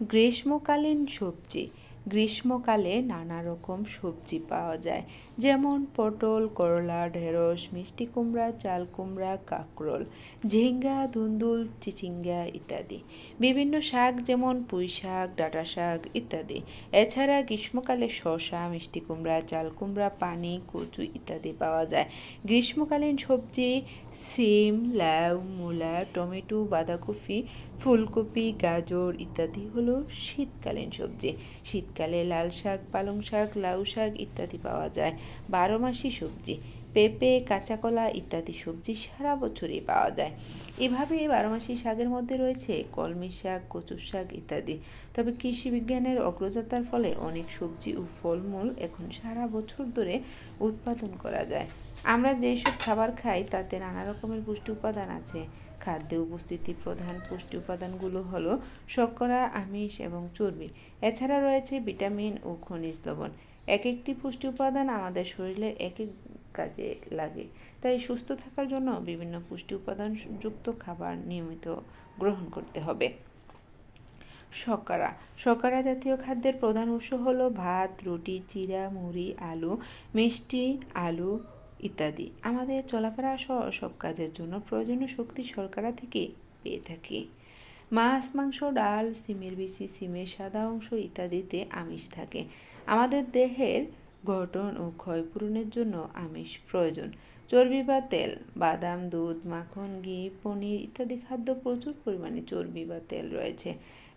গ্রীষ্মকালীন সবজি। গ্রীষ্মকালে নানা রকম সবজি পাওয়া যায়। যেমন পটল, করলা, ঢেঁড়স, মিষ্টি কুমড়া, চাল কুমড়া, কাঁকরোল, ঝিঙ্গা, ধুন্দুল, চিচিঙ্গা ইত্যাদি। বিভিন্ন শাক যেমন পুঁই শাক, ডাঁটা শাক ইত্যাদি। এছাড়া গ্রীষ্মকালে শসা, মিষ্টি কুমড়া, চাল কুমড়া, পানি, কচু ইত্যাদি পাওয়া যায়। গ্রীষ্মকালীন সবজি সিম, লাউ, মূলা, টমেটো, বাঁধাকপি, ফুলকপি, গাজর ইত্যাদি হলো শীতকালীন সবজি। শীতকালে লাল শাক, পালং শাক, লাউ শাক ইত্যাদি পাওয়া যায়। বারো মাসি সবজি, পেঁপে, কাঁচা কলা ইত্যাদি সবজি সারা বছরই পাওয়া যায়। এভাবে বারোমাসি শাকের মধ্যে রয়েছে কলমি শাক, কচুর শাক ইত্যাদি। তবে কৃষি বিজ্ঞানের অগ্রযাত্রার ফলে অনেক সবজি ও ফলমূল এখন সারা বছর ধরে উৎপাদন করা যায়। আমরা যেসব খাবার খাই, তাতে নানা রকমের পুষ্টি উপাদান আছে। খাদ্যে উপস্থিতি প্রধান পুষ্টি উপাদানগুলো হলো শর্করা, আমিষ এবং চর্বি। এছাড়া রয়েছে ভিটামিন ও খনিজ লবণ। এক একটি পুষ্টি উপাদান আমাদের শরীরের এক এক কাজে লাগে। তাই সুস্থ থাকার জন্য বিভিন্ন পুষ্টি উপাদান যুক্ত খাবার নিয়মিত গ্রহণ করতে হবে। শর্করা। শর্করা জাতীয় খাদ্যের প্রধান উৎস হলো ভাত, রুটি চিরা মুড়ি, আলু, মিষ্টি, আলু ইত্যাদি। আমাদের চলাফেরা সহ সব কাজের জন্য প্রয়োজনীয় শক্তি শর্করা থেকে পেয়ে থাকি। মাছ, মাংস, ডাল, সিমের বিচি, সিমের সাদা অংশ ইত্যাদিতে আমিষ থাকে। আমাদের দেহের গঠন ও ক্ষয়পূরণের জন্য আমিষ প্রয়োজন। চর্বি বা তেল, বাদাম, দুধ, মাখন, ঘি, পনির ইত্যাদি খাদ্য প্রচুর পরিমাণে চর্বি বা তেল রয়েছে।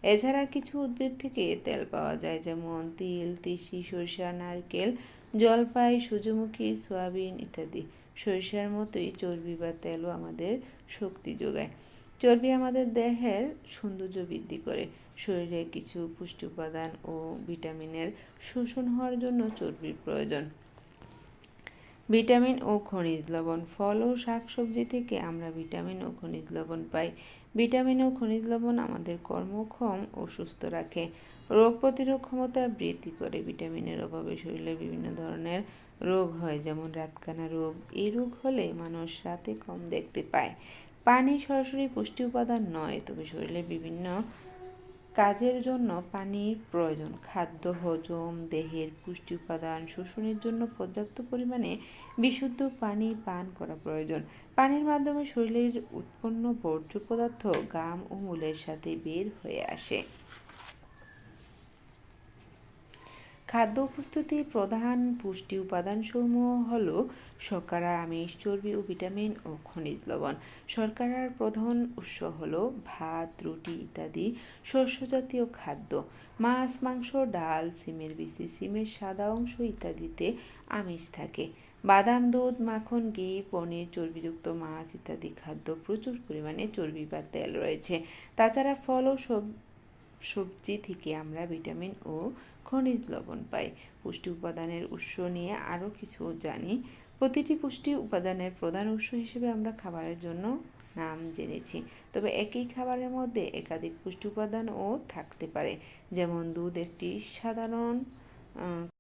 এছাড়া কিছু উদ্ভিদ থেকে তেল পাওয়া যায়, যেমন তিল, তিসি, সরিষা, নারকেল, জলপাই, সূর্যমুখী, সয়াবিন ইত্যাদি। সরিষার মতোই চর্বি বা তেলও আমাদের শক্তি যোগায়। চর্বি আমাদের দেহের সৌন্দর্য বৃদ্ধি করে। শরীরে কিছু পুষ্টি উপাদান ও ভিটামিনের শোষণ হওয়ার জন্য চর্বির প্রয়োজন। ভিটামিন ও খনিজ লবণ, ফল ও শাকসবজি থেকে আমরা ভিটামিন ও খনিজ লবণ পাই। ভিটামিন ও খনিজ লবণ আমাদের কর্মক্ষম ও সুস্থ রাখে। রোগ প্রতিরোধ ক্ষমতা বৃদ্ধি করে। ভিটামিনের অভাবে শরীরে বিভিন্ন ধরনের রোগ হয়, যেমন রাতকানা রোগ। এই রোগ হলে মানুষ রাতে কম দেখতে পায়। পানি সরাসরি পুষ্টি উপাদান নয়, তবে শরীরে বিভিন্ন কাজের জন্য পানির প্রয়োজন। খাদ্য, হজম, দেহের পুষ্টি উপাদান, শোষণের জন্য পর্যাপ্ত পরিমাণে বিশুদ্ধ পানি পান করা প্রয়োজন। পানির মাধ্যমে শরীরের উৎপন্ন বর্জ্য পদার্থ, গাম ও মূলের সাথে বের হয়ে আসে। খাদ্য উপস্থিতির প্রধান পুষ্টি উপাদানসমূহ হল শর্করা, আমিষ, চর্বি ও ভিটামিন ও খনিজ লবণ। শর্করার প্রধান উৎস হল ভাত, রুটি ইত্যাদি শস্যজাতীয় খাদ্য। মাছ, মাংস, ডাল, সিমের বিচি সিমের সাদা অংশ ইত্যাদিতে আমিষ থাকে। বাদাম, দুধ, মাখন, ঘি, পনির, চর্বিযুক্ত মাছ ইত্যাদি খাদ্য প্রচুর পরিমাণে চর্বি বা তেল রয়েছে। তাছাড়া ফল ও সব সবজি থেকে আমরা ভিটামিন ও খনিজ লবণ পাই। পুষ্টি উপাদানের উৎস নিয়ে আরও কিছু জানি। প্রতিটি পুষ্টি উপাদানের প্রধান উৎস হিসেবে আমরা খাবারের জন্য নাম জেনেছি। তবে একই খাবারের মধ্যে একাধিক পুষ্টি উপাদানও থাকতে পারে। যেমন দুধ একটি সাধারণ